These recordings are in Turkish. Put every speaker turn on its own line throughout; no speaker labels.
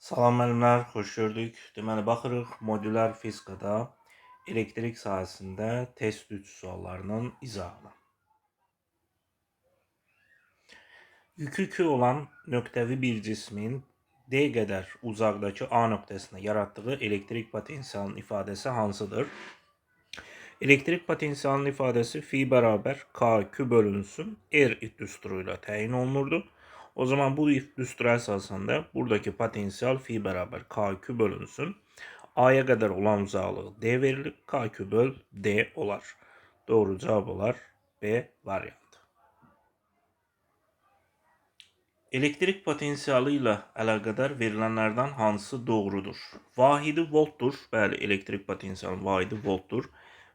Salam müəllimlər, xoş gördük. Deməli, baxırıq modülər fizikada elektrik sahəsində test 3 suallarının izahına. Yükü Q olan nöqtəvi bir cismin D qədər uzaqdakı A nöqtəsinə yaratdığı elektrik potensialının ifadəsi hansıdır? Elektrik potensialının ifadəsi fi bərabər K Q bölünsün R düsturu ilə təyin olunurdu. O zaman bu düstura əsasında buradaki potensial fi bərabər K2 bölünsün. A'ya kadar olan uzaqlığı D verilir. K2 böl D olar. Doğru cevap olar B variantı. Elektrik potensialı ilə əlaqədar verilənlərdən hansı doğrudur? Vahidi voltdur. Bəli, elektrik potensialının vahidi voltdur.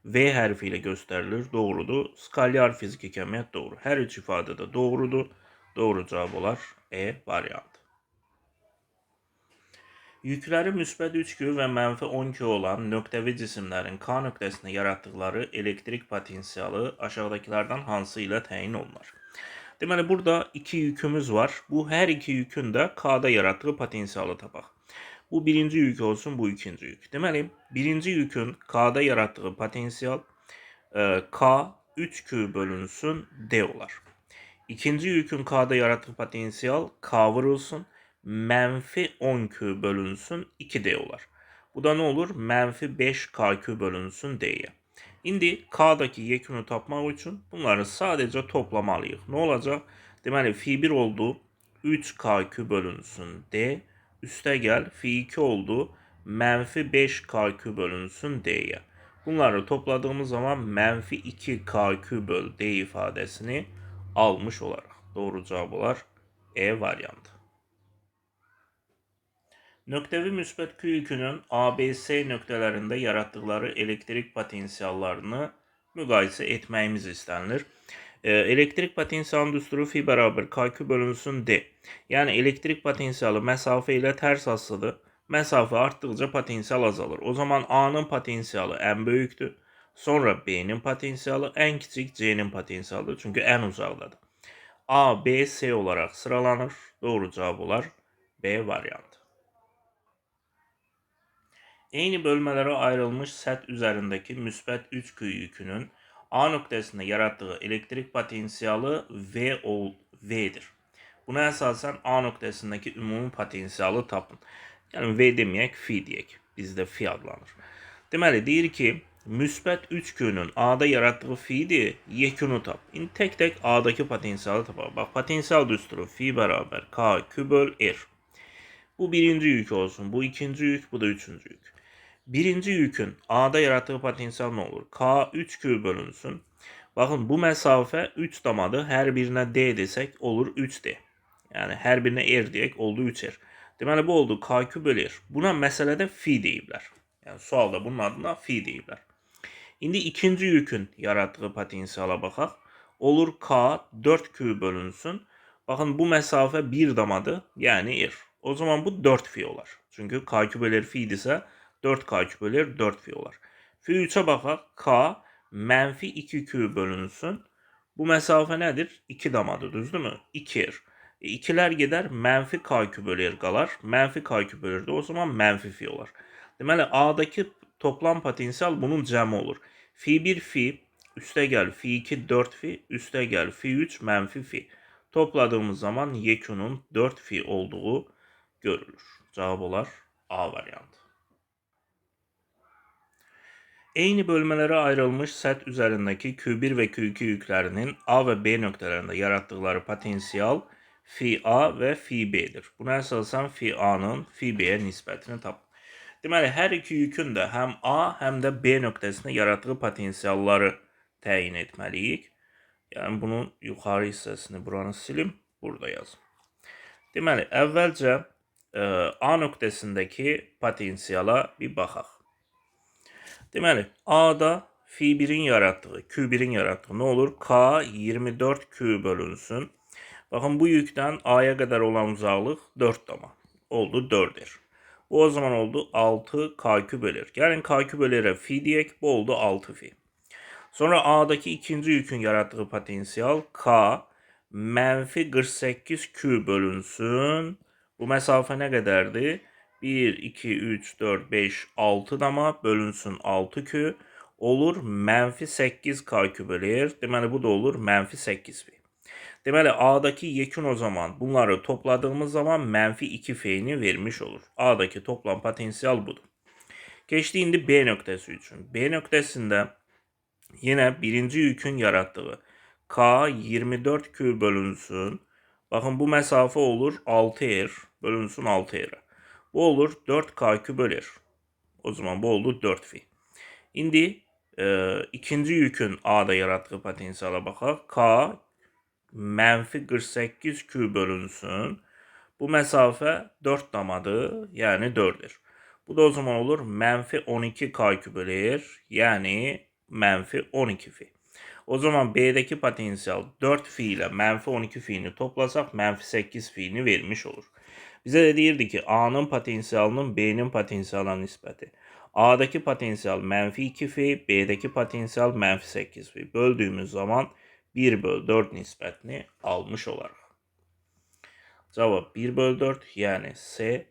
V hərfi ilə göstərilir. Doğrudur. Skalyar fiziki kəmiyyət doğru. Hər üç ifadə də doğrudur. Doğru cevap olar E variantı. Yükləri müsbət 3 Q və mənfi 10 Q olan nöqtəvi cisimlərin K nöqtəsində yaratdıkları elektrik potensialı aşağıdakilərdən hansı ilə təyin olunur? Deməli, burada iki yükümüz var. Bu hər iki yükün də K-da yaratdığı potensialı tapaq. Bu birinci yük olsun, bu ikinci yük. Deməli, birinci yükün K-da yarattığı potensial e, K 3Q bölünsün D olar. İkinci yükün K'da yarattığı potansiyel K vurulsun. Menfi 10Q bölünsün 2D olar. Bu da ne olur? Menfi 5KQ bölünsün D'ye. İndi K'daki yekunu tapmaq için bunları sadece toplamalıyıq. Ne olacak? Deməli, fi 1 oldu. 3KQ bölünsün D. Üste gel. Fi 2 oldu. Menfi 5KQ bölünsün D'ye. Bunları topladığımız zaman menfi 2KQ böl D ifadesini almış olarak. Doğru cevap olar E variantı. Nöqtəvi müsbət Q yükünün ABC nöqtələrində yaratdıkları elektrik potensiallarını müqayisə etməyimiz istənilir. E, elektrik potensialının düsturu fi bərabər KQ bölünsün D. Yəni elektrik potensialı məsafə ilə tərs asılıdır. Məsafə artdıqca potensial azalır. O zaman A'nın potensialı ən böyükdür. Sonra B'nin potansiyeli en küçük C'nin potansiyelidir. Çünkü en uzakdadır. A, B, C olarak sıralanır. Doğru cevap olar B variantı. Eyni bölmelere ayrılmış set üzerindeki müsbət 3 Q yükünün A noktasında yarattığı elektrik potansiyeli V ol V'dir. Buna esasen A noktasındaki ümumi potansiyeli tapın. Yani V demeyek, fi diyek. Bizde fi adlanır. Deməli deyir ki, müsbət 3 Q'nun A'da yarattığı fi'di yekunu tap. İndi tek tek A'daki potansiyeli tapalım. Bak potansiyel düsturu fi beraber K Q böl R. Bu birinci yük olsun. Bu ikinci yük. Bu da üçüncü yük. Birinci yükün A'da yarattığı potansiyel ne olur? K 3Q bölünsün. Bakın bu mesafe 3 damadı. Her birine D desek olur 3D. Yani her birine R diyek oldu 3R. Deməli bu oldu KQ bölü R. Buna məsələdə fi deyiblər. Yəni sualda bunun adına fi deyiblər. İndi ikinci yükün yarattığı potansiyala baxaq. Olur K 4Q bölünsün. Baxın bu mesafe 1 damadı. Yani R. O zaman bu 4 fi olar. Çünkü KQ bölür fi idisə 4 KQ bölür 4 fi olar. Fi 3'e baxaq. K mənfi 2Q bölünsün. Bu mesafe nedir? 2 damadı düzdürmü? 2 R. E, ikiler gider mənfi KQ bölür qalar. Mənfi KQ bölür o zaman mənfi fi olar. Deməli A'daki toplam potansiyel bunun cəmi olur. Fi 1 fi, üste gel fi 2 4 fi, üste gel fi 3 menfi fi. Topladığımız zaman yekunun 4 fi olduğu görülür. Cevap A variantı. Eyni bölmelere ayrılmış set üzerindeki Q1 ve Q2 yüklerinin A ve B noktalarında yarattıkları potansiyel fi A ve fi B'dir. Buna esasen fi A'nın fi B'ye nispetini tap. Deməli, hər iki yükün də həm A, həm də B nöqtəsində yaratdığı potensialları təyin etməliyik. Yəni bunun yuxarı hissəsini buranı silim, burada yazım. Deməli, əvvəlcə e, A nöqtəsindəki potensiala bir baxaq. Deməli, A-da fi 1-in yaratdığı, Q1-in yaratdığı nə olur? K 24Q bölünsün. Baxın bu yükdən A-ya qədər olan uzaqlıq 4 dama. Oldu 4'dir. Bu o zaman oldu 6 k küp bölür. Yani k küp bölüre fi diyek bu oldu 6 fi. Sonra A'daki ikinci yükün yarattığı potansiyel K menfi 48 Q bölünsün. Bu mesafe ne kadardı? 1, 2, 3, 4, 5, 6 dama bölünsün 6 kü olur mənfi 8 k küp eləyir. Deməli bu da olur mənfi 8 fi. Deməli A'daki yekun o zaman bunları topladığımız zaman mənfi 2 f'ini vermiş olur. A'daki toplam potansiyel budur. Geçti indi B nöqtəsi üçün. B nöqtəsində yine birinci yükün yarattığı K 24 Q bölünsün. Bakın bu mesafe olur 6 er bölünsün 6 er'e. Bu olur 4K Q bölür. O zaman bu oldu 4 fi. İndi e, ikinci yükün A'da yarattığı potansiyala baxaq. K mənfi 48 Q bölünsün. Bu mesafe 4 damadır, yani 4'dür. Bu da o zaman olur mənfi 12 K bölür, yani mənfi 12 fi. O zaman B'deki potansiyel 4 fi ile mənfi 12 fi'ni toplasaq mənfi 8 fi'ni vermiş olur. Bize de deyirdi ki A'nın potansiyelinin B'nin potansiyeline nisbəti. A'daki potansiyel mənfi 2 fi, B'deki potansiyel mənfi 8 fi. Böldüğümüz zaman 1 böl 4 nisbətini almış olaraq. Cevap 1 böl 4 yani C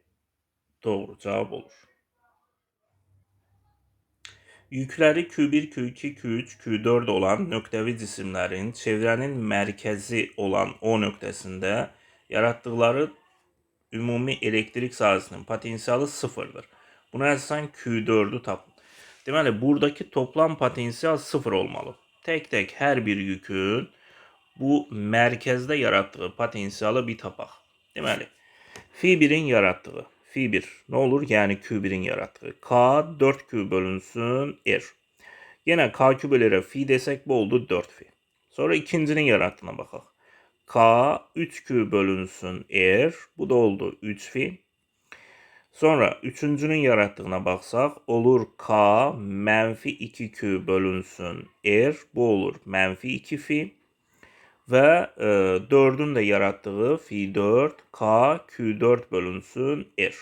doğru cevap olur. Yükləri Q1, Q2, Q3, Q4 olan nöqtəvi cisimlərin çevrənin mərkəzi olan O nöqtəsində yaratdıkları ümumi elektrik sahəsinin potansiyeli sıfırdır. Buna əsasən Q4'ü tapın. Deməli, buradaki toplam potansiyel sıfır olmalı. Tek tek her bir yükün bu mərkəzdə yarattığı potansiyeli bir tapaq. Deməli, Fi 1'in yarattığı Fi 1 ne olur? Yani Q1'in yarattığı. K 4Q bölünsün R. Yine K kübelere fi desek bu oldu 4 fi. Sonra ikincinin yarattığına bakalım. K 3Q bölünsün R. Bu da oldu 3 fi. Sonra üçüncünün yarattığına baksak olur K mənfi 2Q bölünsün R. Bu olur mənfi 2 fi. Ve e, 4'ün de yarattığı fi 4 K Q4 bölünsün R.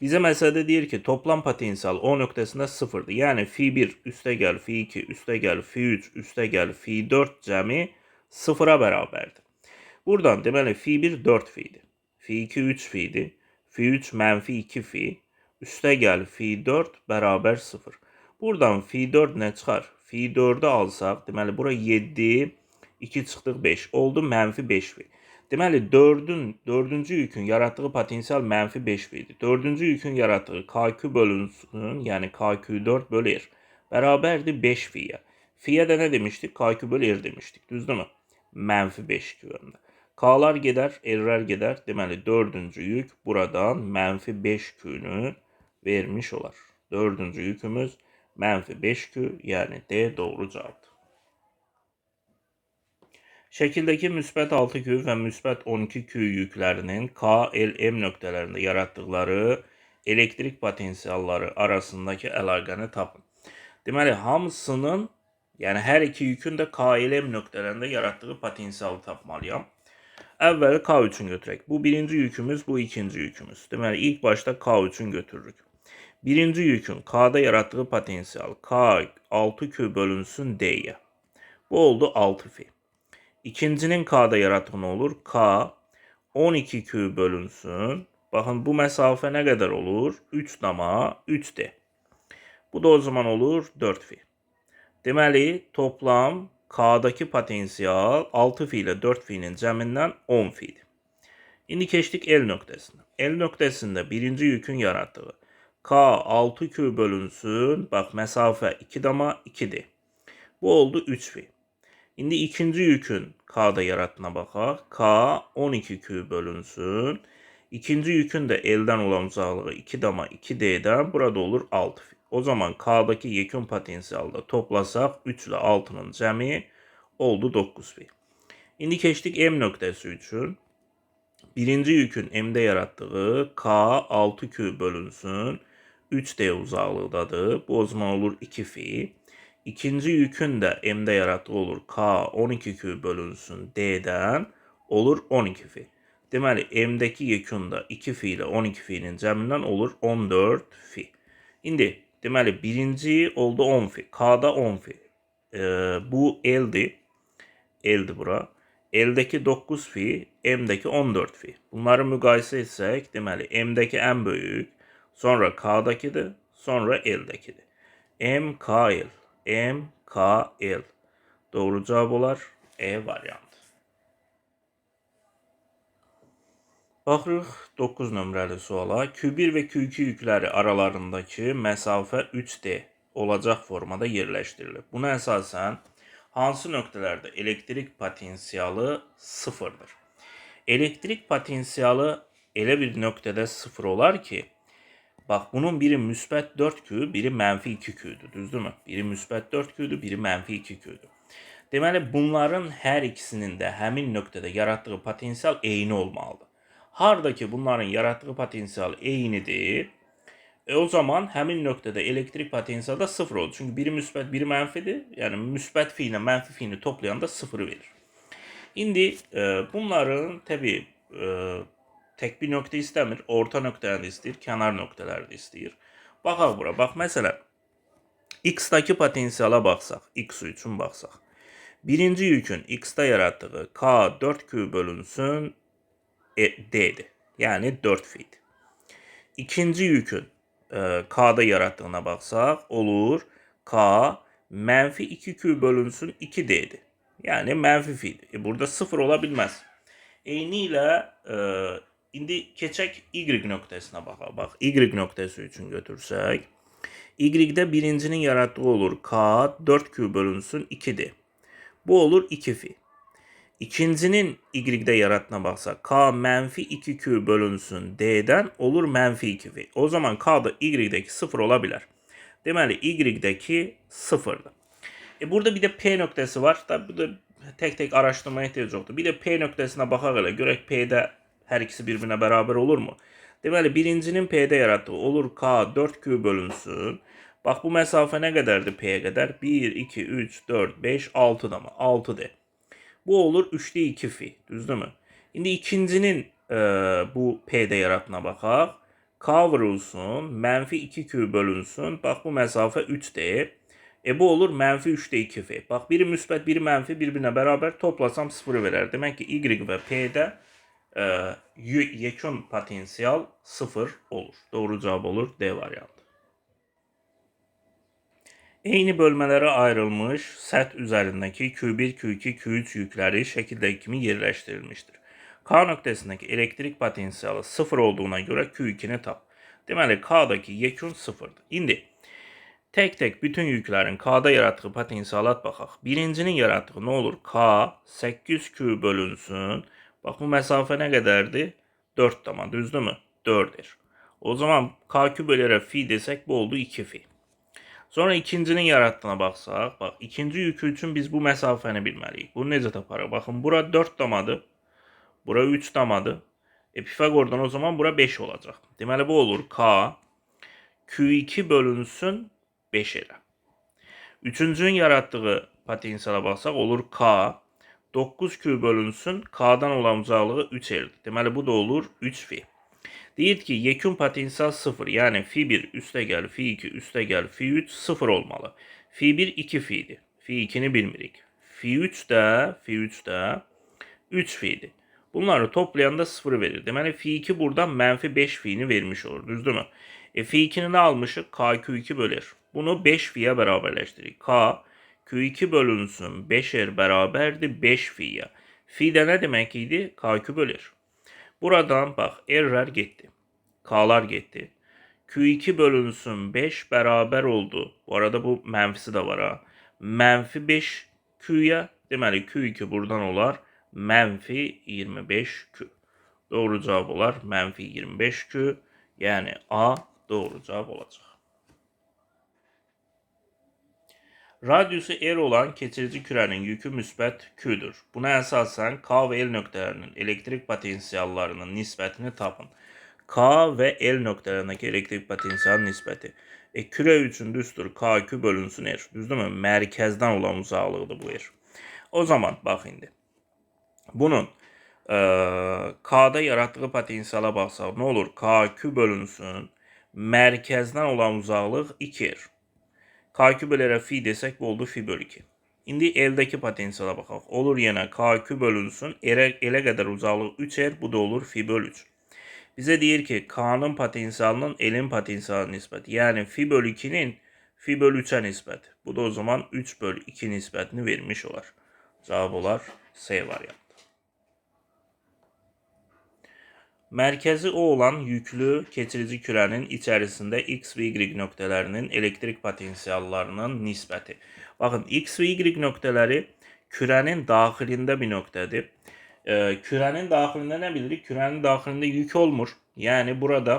Bize mesela diyor ki toplam potansiyel O noktasında sıfırdı. Yani fi 1 üste gel, fi 2 üste gel, fi 3 üste gel, fi 4 cemi sıfıra beraberdi. Buradan deməli fi 1 4 fi'di. Fi 2 3 fi'di. Fi 3 mənfi 2 fi. Üste gel fi 4 beraber 0. Buradan fi 4 ne çıxar? Fi 4'ü alsaq, deməli bura 7 2 çıxdıq 5. Oldu mənfi 5 fi. Deməli 4-ün 4-cü yükün yaratdığı potansiyel mənfi 5 fi idi. 4-cü yükün yaratdığı KQ bölünsün, yəni KQ4 bölü R bərabərdir 5 fiyə. Fiyə də nə demişdik? KQ bölü R demişdik. Düzdürmü? Mənfi 5 yönündə. K'lar gedər, R'lər gedər. Deməli 4-cü yük buradan mənfi 5 Q'nü vermiş olar. 4-cü yükümüz mənfi 5 Q, yəni D doğru cavabdır. Şekildeki müsbət 6 Q və müsbət 12 Q yüklərinin K, L, M nöqtələrində yaratdıkları elektrik potansiyelləri arasındakı əlaqəni tapın. Deməli, hamısının, yəni hər iki yükün də K, L, M nöqtələrində yaratdığı potansiyeli tapmalıyam. Əvvəli K üçün götürək. Bu birinci yükümüz, bu ikinci yükümüz. Deməli, ilk başta K üçün götürürük. Birinci yükün K'da yarattığı potansiyel K 6Q bölünsün D'ye. Bu oldu 6 fi. İkincinin K'da yarattığı ne olur? K 12Q bölünsün. Bakın bu mesafe ne kadar olur? 3 dama 3D. Bu da o zaman olur 4 fi. Deməli toplam K'daki potansiyel 6 fi ile 4 fi'nin cəmindən 10 fi'dir. İndi keçdik L nöqtəsinə. L nöqtəsində birinci yükün yarattığı K 6Q bölünsün. Bak mesafe 2 dama 2'dir. Bu oldu 3 fi. İndi ikinci yükün K'da yarattığına baxaq. K 12Q bölünsün. İkinci yükün de elden olan uzaklığı 2 dama 2D'den burada olur 6 fi. O zaman K'daki yekun potansiyelde toplasak 3 ile 6'nın cəmi oldu 9 fi. İndi keçdik M nöqtəsi üçün. Birinci yükün M'de yarattığı K 6Q bölünsün. 3D uzaklıqdadır. Bu o zaman olur 2 fi. İkinci yükün de M'de yarattığı olur K 12Q bölünsün D'den olur 12 fi. Deməli M'deki yekun da 2 fi ile 12 fi'nin cəmindən olur 14 fi. İndi deməli birinci oldu 10 fi. K'da 10 fi. Ee, bu L'di. L'di bura. L'deki 9 fi, M'deki 14 fi. Bunları müqayisə etsək, deməli M'deki ən böyük Sonra K'dakidir. Sonra L'dekidir. MKL. MKL. Doğru cevap olar E variantı. Baxırıq 9 nömrəli suala. Q1 və Q2 yükləri aralarındakı məsafə 3D olacaq formada yerləşdirilir. Buna əsasən hansı nöqtələrdə elektrik potensialı sıfırdır? Elektrik potensialı elə bir nöqtədə sıfır olar ki, bax bunun biri müsbət 4Q, biri mənfi 2Q'dur, düzdürmü? Biri müsbət 4Q'dur, biri mənfi 2Q'dur. Deməli bunların hər ikisinin də həmin nöqtədə yaratdığı potensial eyni olmalıdır. Harda ki bunların yarattığı potensial eynidir, e o zaman həmin nöqtədə elektrik potensialı da sıfır olur. Çünki biri müsbət, biri mənfidir. Yəni müsbət fi ilə mənfi fini toplayanda sıfırı verir. İndi e, bunların təbii e, tek bir nöqtə istəmir, orta nöqtəni də istəyir, kənar nöqtələri də istəyir. Baxaq bura. Bax məsələn, x-daki potensiala baxsaq, x üçün baxsaq. Birinci yükün x-da yarattığı k 4q bölünsün e, d'dir. Yəni 4 fit. İkinci yükün e, K'da yarattığına baksaq olur K mənfi 2Q bölünsün 2D'dir. Yəni mənfi fidir. E, burada 0 ola bilməz. Eyni ilə e, indi keçək Y nöqtəsinə baxaq. Bax Y nöqtəsi üçün götürsək Y-də birincinin yarattığı olur K 4Q bölünsün 2D. Bu olur 2 fi. İkincinin Y-də yaratına baxsaq, K mənfi 2Q bölünsün D-dən olur mənfi 2V. O zaman K da Y-dəki 0 ola bilər. Deməli, Y-dəki 0-dır. E burada bir də P nöqtəsi var. Da bu da tek-tek araşdırmaya ehtiyac yoxdur. Bir də P nöqtəsinə baxaq elə. Görək P-də ikisi bir-birinə bərabər olurmu? Deməli, birincinin P-də yaratdığı olur K 4Q bölünsün. Bax bu məsafə nə qədərdir P-yə qədər? 1, 2, 3, 4, 5, 6 da mı? 6-dır. Bu olur 3'te 2 fi. Düzdürmü? Şimdi ikincinin e, bu P'de yaratına bakaq. K vurulsun, mənfi 2Q bölünsün. Bax bu məsafə 3D. E bu olur mənfi 3'de 2 fi. Bax biri müsbət, biri mənfi bir-birinə bərabər toplasam 0 verər. Demək ki Y və P'də e, yekun potensial 0 olur. Doğru cavab olur D variantı. Eyni bölmələrə ayrılmış səth üzərindəki Q1, Q2, Q3 yükləri şəkildəki kimi yerləşdirilmişdir. K nöqtəsindəki elektrik potensialı 0 olduğuna görə Q2-ni tap. Deməli K-dakı yekun 0-dır. İndi tek-tek bütün yüklərin K-da yaratdığı potensialat baxaq. Birincinin yaratdığı nə olur? K 8Q bölünsün. Bax bu məsafə nə qədərdir? 4 dama, düzdürmü? 4-dir. O zaman K küp bölərək fi desək bu oldu 2 fi. Sonra ikincinin yarattığına baxsaq, bax ikinci yükü üçün biz bu məsafəni bilməliyik. Bunu necə taparıq? Baxın bura 4 damadır. Bura 3 damadır. E Pifagordan o zaman bura 5 olacaq. Deməli bu olur K Q2 bölünsün 5 elə. Üçüncünün yarattığı potensiala baxsaq olur K 9Q bölünsün K'dan olan uzaqlığı 3 eldir. Deməli bu da olur 3 Deyir ki yekun potensial 0 yani fi 1 üste gel fi 2 üste gel fi 3 0 olmalı. Fi 1 2 fi'di. Fi 2'ni bilmirik. Fi 3 de fi 3 de 3 fi'di. Bunları toplayanda 0 verir. Deməli fi 2 buradan mənfi 5 fi'ni vermiş olur. Düzdür mü? E fi 2'ni ne almışık? K Q2 bölür. Bunu 5 fi'ye beraberleştirik. K Q2 bölünsün 5'er beraberdi 5 fi'ye. Fi de ne demek idi? K Q bölür. Buradan bak error gitti. K'lar gitti. Q2 bölünsün 5 beraber oldu. Bu arada bu mənfisi de var ha. Mənfi 5 Q'ya deməli Q2 buradan olar. Mənfi 25 Q. Doğru cevap olar. Mənfi 25 Q. Yani A doğru cevap olacak. Radyusu R olan keçirici kürenin yükü müsbət Q'dur. Buna əsasən K və L nöqtələrinin elektrik potensiallarının nisbətini tapın. K və L nöqtələrindəki elektrik potensial nisbəti. E, kürə üçün düzdür K Q bölünsün R. Düzdürmü? Mərkəzdən olan uzaqlıqdır bu R. O zaman bax indi. Bunun e, K'da yarattığı potensiala baxsaq nə olur? K Q bölünsün mərkəzdən olan uzaqlıq 2R. KQ bölü fi desek bu oldu fi bölü 2. İndi eldeki potensiala baxaq. Olur yenə KQ bölünsün. Elə, elə qədər uzaqlıq 3R, bu da olur fi bölü 3. Bize deyir ki K'nın potensialının L'in potensialına nisbəti. Yəni fi bölü 2'nin fi bölü 3'ə nisbəti. Bu da o zaman 3 bölü 2 nisbətini vermiş olar. Cavab olar C variantı. Mərkəzi O olan yüklü keçirici kürənin içərisində X və Y nöqtələrinin elektrik potensiallarının nisbəti. Baxın, X və Y nöqtələri kürənin daxilində bir nöqtədir. Ee, kürenin daxilində nə bilirik? Kürenin daxilində yük olmur. Yəni burada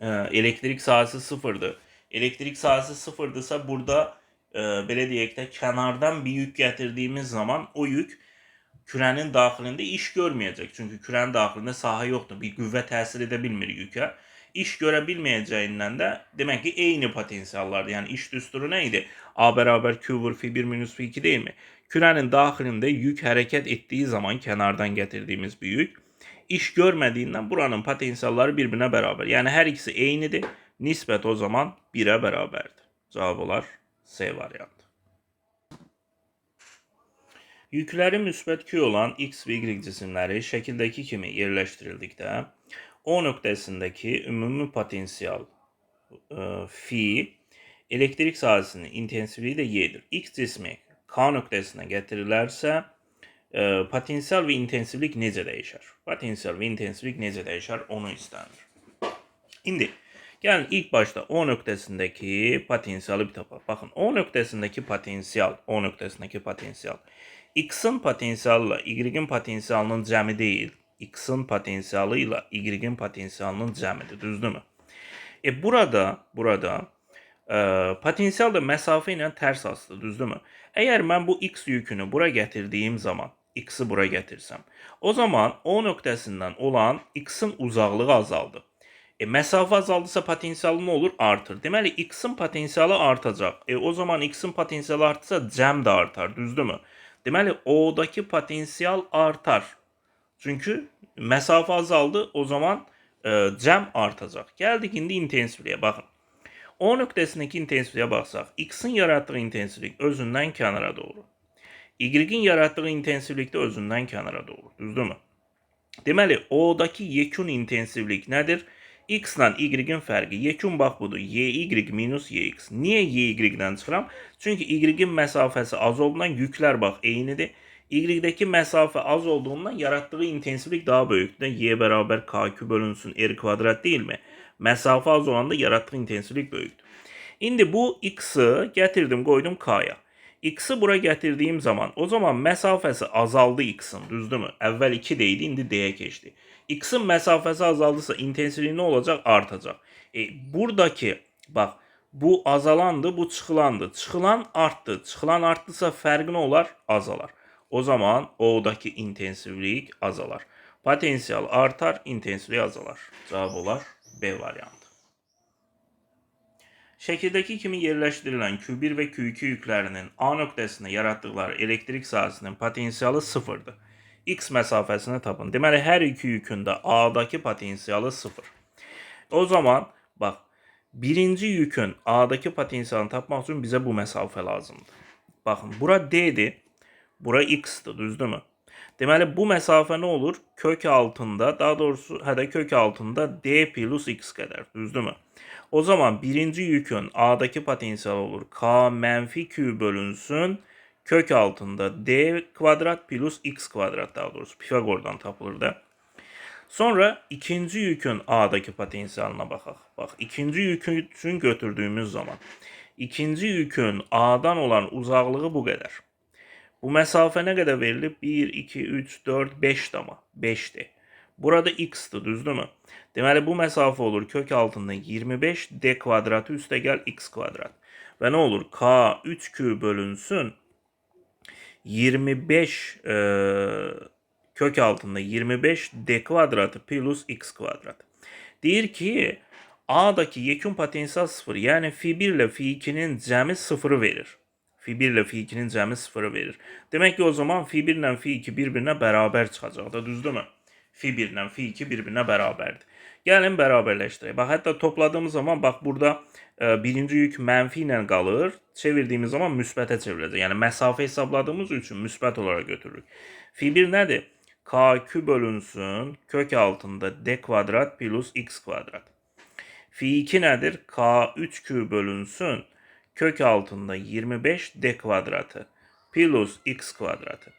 e, elektrik sahəsi sıfırdır. Elektrik sahəsi sıfırdırsa burada e, belə deyək də kənardan bir yük gətirdiyimiz zaman o yük kürenin daxilində iş görməyəcək. Çünki kürenin daxilində sahə yoxdur. Bir qüvvə təsir edə bilmir yükə. İş görə bilməyəcəyindən də demək ki, eyni potensiallardır. Yəni iş düsturu nə idi? A bərabər Q vur fi 1 minus fi 2 deyilmi? Kürenin daxilində yük hərəkət etdiyi zaman kənardan gətirdiyimiz bir yük iş görmədiyindən buranın potensialları bir-birinə bərabər. Yəni hər ikisi eynidir. Nisbət o zaman 1-ə bərabərdir. Cavab olar C variantı. Yükləri müsbət Q olan X və Y cisimləri şəkildəki kimi yerləşdirildikdə O nöqtəsindəki ümumi potensial e, fi elektrik sahəsinin intensivliyi də Y-dir. X cismi K nöqtəsinə gətirilərsə e, potensial və intensivlik necə dəyişər? Potensial və intensivlik necə dəyişər? Onu istənir. İndi gəlin ilk başda O nöqtəsindəki potensialı bir tapaq. Baxın, O nöqtəsindəki potensial, O nöqtəsindəki potensial X-in potensialı ilə Y-in potensialının cəmi deyil. X-in potensialı ilə Y-in potensialının cəmidir, düzdürmü? E burada, burada e, potensial da məsafə ilə tərs asılıdır, düzdürmü? Əgər mən bu X yükünü bura gətirdiyim zaman, X-i bura gətirsəm, o zaman O nöqtəsindən olan X-in uzaqlığı azaldı. E, məsafə azaldısa potensialı nə olur? Artır. Deməli X-in potensialı artacaq. E, o zaman X-in potensialı artsa cəm də artar, düzdürmü? Deməli O'dakı potensial artar. Çünki məsafə azaldı, o zaman e, cəm artacaq. Gəldik indi intensivliyə baxın. O nöqtəsindəki intensivliyə baxsaq, X-in yaratdığı intensivlik özündən kənara doğru. Y-in yaratdığı intensivlik də özündən kənara doğru. Düzdürmü? Deməli, O'dakı yekun intensivlik nədir? X ilə Y-in fərqi. Yekun bax budur. YY minus YX. Niyə YY-dən çıxıram? Çünki Y-in məsafəsi az olduğundan yüklər bax eynidir. Y-dəki məsafə az olduğundan yaratdığı intensivlik daha böyükdür. Y bərabər KQ bölünsün R kvadrat deyilmi? Məsafə az olanda yaratdığı intensivlik böyükdür. İndi bu X-i gətirdim, qoydum K-ya. X-i bura gətirdiyim zaman, o zaman məsafəsi azaldı X-in, düzdürmü? Əvvəl 2 deyildi, indi D-yə keçdi. X-in məsafəsi azaldısa intensivliyi nə olacaq? Artacaq. E, buradakı, bax, bu azalandı, bu çıxılandı. Çıxılan artdı. Çıxılan artdısa fərqi nə olar? Azalar. O zaman O'dakı intensivlik azalar. Potensial artar, intensivlik azalar. Cavab olar B variantı. Şəkildəki kimi yerləşdirilən Q1 və Q2 yüklərinin A nöqtəsində yaratdıqları elektrik sahəsinin potensialı sıfırdır. X məsafəsini tapın. Deməli, hər iki yükün də A'dakı potensialı sıfır. O zaman, bax, birinci yükün A'dakı potensialını tapmaq üçün bizə bu məsafə lazımdır. Baxın, bura D'dir, bura X'dir, düzdürmü? Deməli, bu məsafə nə olur? Kök altında, daha doğrusu, hədə kök altında D plus X qədər, düzdürmü? O zaman birinci yükün A'daki potensial olur. K mənfi Q bölünsün kök altında D kvadrat plus X kvadrat daha doğrusu Pifagor'dan tapılır da. Sonra ikinci yükün A'daki potensialına baxaq. Bax, ikinci yükün üçün götürdüyümüz zaman ikinci yükün A'dan olan uzaqlığı bu qədər. Bu məsafə nə qədər verilib? 1, 2, 3, 4, 5 dama. 5'dir. Burada x'dir, düzdürmü? Deməli bu məsafə olur kök altında 25 d kvadratı üstə gəl x kvadrat. Və nə olur? k 3q bölünsün 25 e, kök altında 25 d kvadratı plus x kvadrat. Deyir ki A'daki yekun potensial 0. Yəni fi 1 ilə fi 2-nin cəmi 0 verir. Fi 1 ilə fi 2-nin cəmi 0 verir. Demək ki o zaman fi 1 ilə fi 2 bir-birinə bərabər çıxacaq da, düzdürmü? Fi 1 ilə fi 2 bir-birinə bərabərdir. Gəlin bərabərləşdirək. Bax hətta topladığımız zaman bax burada e, birinci yük mənfi ilə qalır. Çevirdiyimiz zaman müsbətə çevriləcək. Yəni məsafə hesabladığımız üçün müsbət olaraq götürürük. Fi 1 nədir? KQ bölünsün kök altında D kvadrat plus X kvadrat. Fi 2 nedir? K3Q bölünsün kök altında 25 D kvadratı plus X kvadratı.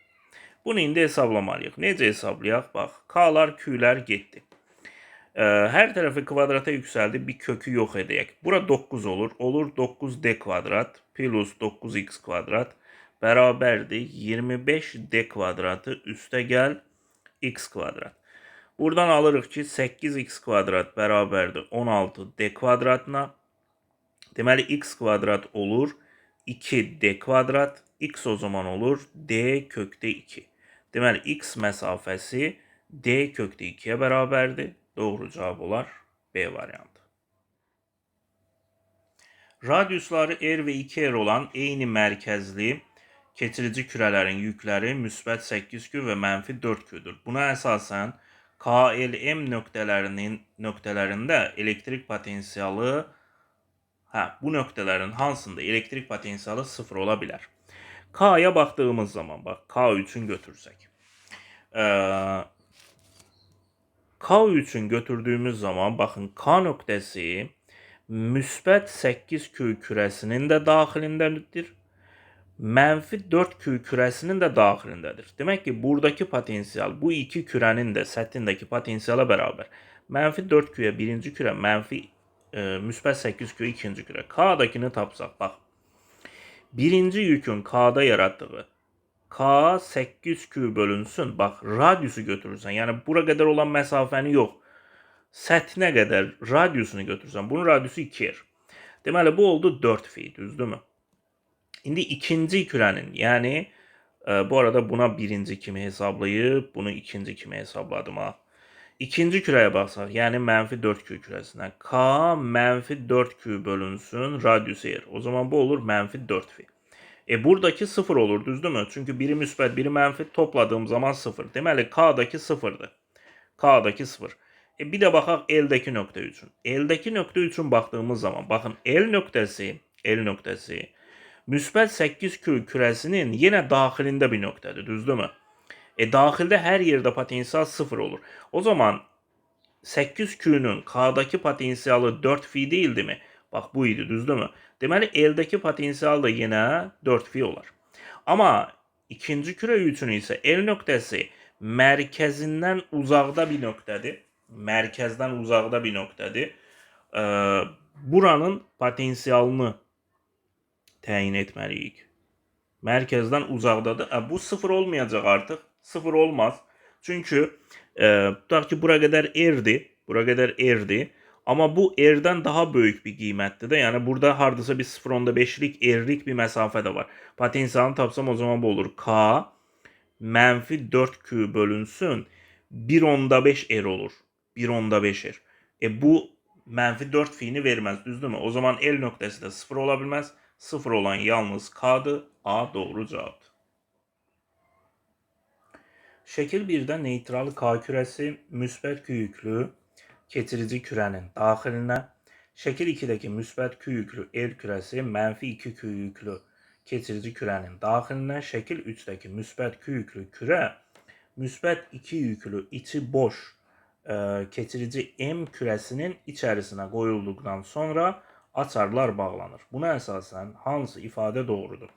Bunu indi hesablamalıyıq. Necə hesablayaq? Bax, K'lar, Q'lər getdi. Ee, her tarafı kvadrata yükseldi. Bir kökü yok edeyek. Bura 9 olur. Olur 9d kvadrat plus 9x kvadrat beraberdi 25d kvadratı üste gel x kvadrat. Buradan alırıq ki 8x kvadrat beraberdi 16d kvadratına. Deməli x kvadrat olur 2d kvadrat. x o zaman olur d kökte 2. Deməli x mesafesi d 2'ye beraberdi. Doğru cevap olar B varyantı. Radyusları r və 2r olan eyni mərkəzli keçirici kürələrin yükləri müsbət 8q və mənfi 4q-dür. Buna əsasən KLM nöqtələrinin nöqtələrində elektrik potensialı hə, bu nöqtələrin hansında elektrik potensialı 0 ola bilər. K'ya baxdığımız zaman bax K üçün götürsək. Ə, K3'ün götürdüğümüz zaman bakın K noktası müsbət 8 Q kürəsinin də daxilindədir. Mənfi 4 Q kürəsinin də daxilindədir. Demək ki, buradakı potensial bu iki kürənin də səthindəki potensiala bərabər. Mənfi 4 Q-yə birinci kürə, mənfi e, müsbət 8 Q ikinci kürə. K-dakını tapsaq, bax. Birinci yükün K-da yaratdığı K 8Q bölünsün. Bak radyusu götürürsen yani bura kadar olan mesafeni yok. Səthinə qədər radiusunu götürsən, bunun radiusu 2R. Deməli bu oldu 4 fi, düzdürmü? İndi ikinci kürənin, yəni e, bu arada buna birinci kimi hesablayıb, bunu ikinci kimi hesabladım ha. İkinci kürəyə baxsaq, yəni mənfi 4Q kürəsinə K mənfi 4Q bölünsün radiusu R. O zaman bu olur mənfi 4 fi. E buradaki 0 olur düzdürmü? Çünkü biri müsbət, biri mənfi topladığım zaman 0. Deməli K'daki 0'dır. K'daki 0. E bir de baxaq L'deki nöqtə üçün. L'deki nöqtə üçün baxdığımız zaman baxın L nöqtəsi, L nöqtəsi müsbət 8Q kürəsinin yenə daxilində bir nöqtədir, düzdürmü? E daxildə hər yerdə potensial 0 olur. O zaman 8Q'nun K'daki potensialı 4 fi değildi mi? Bak bu idi düzdürmü? Deməli L'deki potensial da yine 4 fi olar. Ama ikinci küre üçün isə L nöqtəsi mərkəzindən uzaqda bir nöqtədir. Mərkəzdən uzaqda bir nöqtədir. Buranın potensialını təyin etməliyik. Mərkəzdən uzaqdadır. E, bu sıfır olmayacaq artıq. Sıfır olmaz. Çünkü e, tutaq ki bura qədər R'dir. Bura qədər R'dir. Amma bu R'dən daha böyük bir qiymətdir də. Yəni burada hardasa bir 0.5'lik R'lik bir məsafə də var. Potensialını tapsam o zaman bu olur. K mənfi 4Q bölünsün 1.5 R olur. 1.5 R. E bu mənfi 4 fiini verməz, düzdürmü? O zaman L nöqtəsi də 0 ola bilməz. 0 olan yalnız K'dır. A doğru cavabdır. Şekil 1'də neytral K kürəsi müsbət Q yüklü keçirici kürənin daxilinə, şəkil 2-dəki müsbət Q yüklü L kürəsi mənfi 2 Q yüklü keçirici kürənin daxilinə, şəkil 3-dəki müsbət Q yüklü kürə müsbət 2 yüklü içi boş e, keçirici M kürəsinin içərisinə qoyulduqdan sonra açarlar bağlanır. Buna əsasən hansı ifadə doğrudur?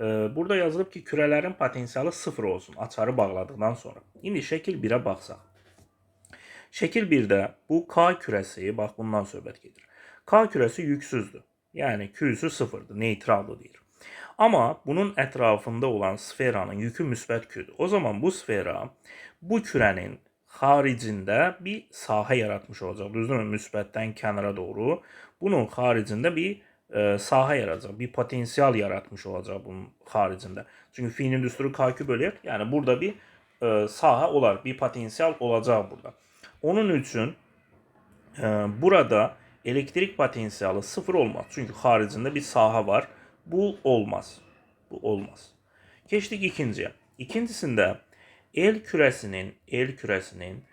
E, burada yazılıb ki, kürələrin potensialı 0 olsun açarı bağladıqdan sonra. İndi şəkil 1-ə baxsaq. Şekil 1'de bu K küresi, bak bundan söhbət gedir. K küresi yüksüzdür. Yani Q'su sıfırdır, neytraldır deyir. Ama bunun etrafında olan sferanın yükü müsbət Q'dur. O zaman bu sfera bu kürənin haricində bir sahə yaratmış olacaq. Düzdürmü? Müsbətdən kənara doğru. Bunun haricində bir e, sahə yaratacaq. Bir potensial yaratmış olacaq bunun haricində. Çünkü fiilin düsturu KQ bölür. Yani burada bir e, sahə olar. Bir potensial olacaq burada. Onun için e, burada elektrik potansiyeli sıfır olmaz. Çünkü haricinde bir saha var. Bu olmaz. Bu olmaz. Geçtik ikinciye. İkincisinde el küresinin el küresinin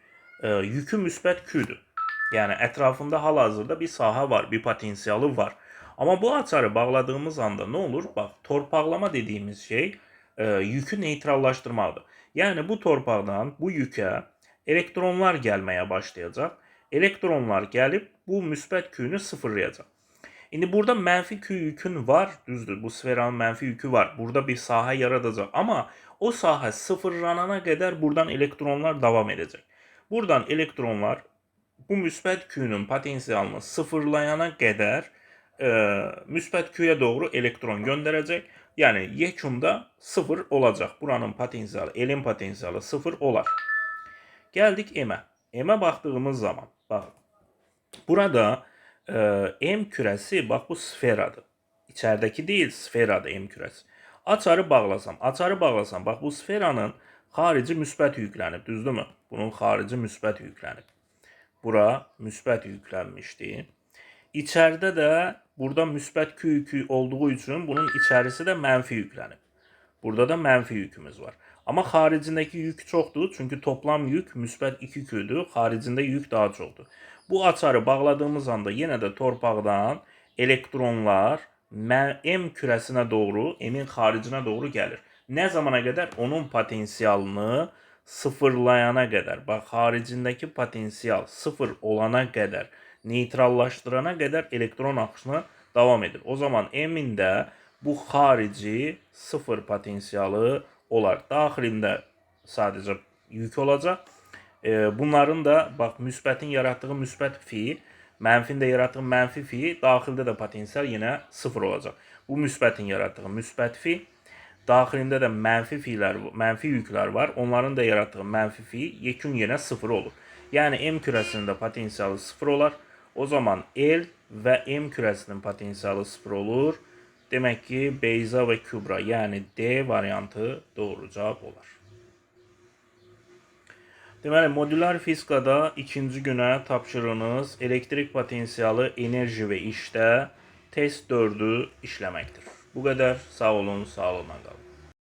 e, yükü müsbət Q'dur. Yani etrafında hal-hazırda bir saha var, bir potansiyeli var. Ama bu açarı bağladığımız anda ne olur? Bak torpaklama dediğimiz şey e, yükü neytrallaştırmalıdır. Yani bu torpaqdan bu yüke elektronlar gelmeye başlayacak. Elektronlar gelip bu müsbət küyünü sıfırlayacak. İndi burada mənfi küy yükün var, düzdür. Bu sferanın mənfi yükü var. Burada bir sahə yaradacaq. Amma o sahə sıfırlanana qədər buradan elektronlar davam edəcək. Buradan elektronlar bu müsbət küyünün potensialını sıfırlayana qədər e, müsbət küyə doğru elektron göndərəcək. Yəni yekunda sıfır olacaq. Buranın potensialı, elin potensialı sıfır olar. Gəldik M-ə. M-ə baxdığımız zaman, bax. Burada e, M kürəsi bax bu sferadır. İçəridəki deyil, sferadır M kürəsi. Açarı bağlasam, açarı bağlasam, bax bu sferanın xarici müsbət yüklənib, düzdürmü? Bunun xarici müsbət yüklənib. Bura müsbət yüklənmişdi. İçəridə də burada müsbət Q yükü olduğu üçün bunun içərisi də mənfi yüklənib. Burada da mənfi yükümüz var. Amma xaricindəki yük çoxdur, çünki toplam yük müsbət 2 Q-dür, xaricində yük daha çoxdur. Bu açarı bağladığımız anda yenə də torpaqdan elektronlar M kürəsinə doğru, M-in xaricinə doğru gəlir. Nə zamana qədər? Onun potensialını sıfırlayana qədər. Bax, xaricindəki potensial sıfır olana qədər, neytrallaşdırana qədər elektron akışına davam edir. O zaman M-in də bu xarici sıfır potensialı olar. Daxilində sadəcə yük olacaq. E, bunların da bax müsbətin yaratdığı müsbət fi, mənfin də yaratdığı mənfi fi, daxildə də potensial yenə sıfır olacaq. Bu müsbətin yaratdığı müsbət fi, daxilində də mənfi fiilər, mənfi yüklər var. Onların da yaratdığı mənfi fi yekun yenə sıfır olur. Yəni M kürəsinin də potensialı sıfır olar. O zaman L və M kürəsinin potensialı sıfır olur. Demək ki, Beyza və Kübra, yəni D variantı doğru cavab olar. Deməli, modulyar fizikada ikinci günə tapşırığınız elektrik potensialı, enerji və işdə test 4-ü işləməkdir. Bu qədər. Sağ olun, sağlıqla qalın.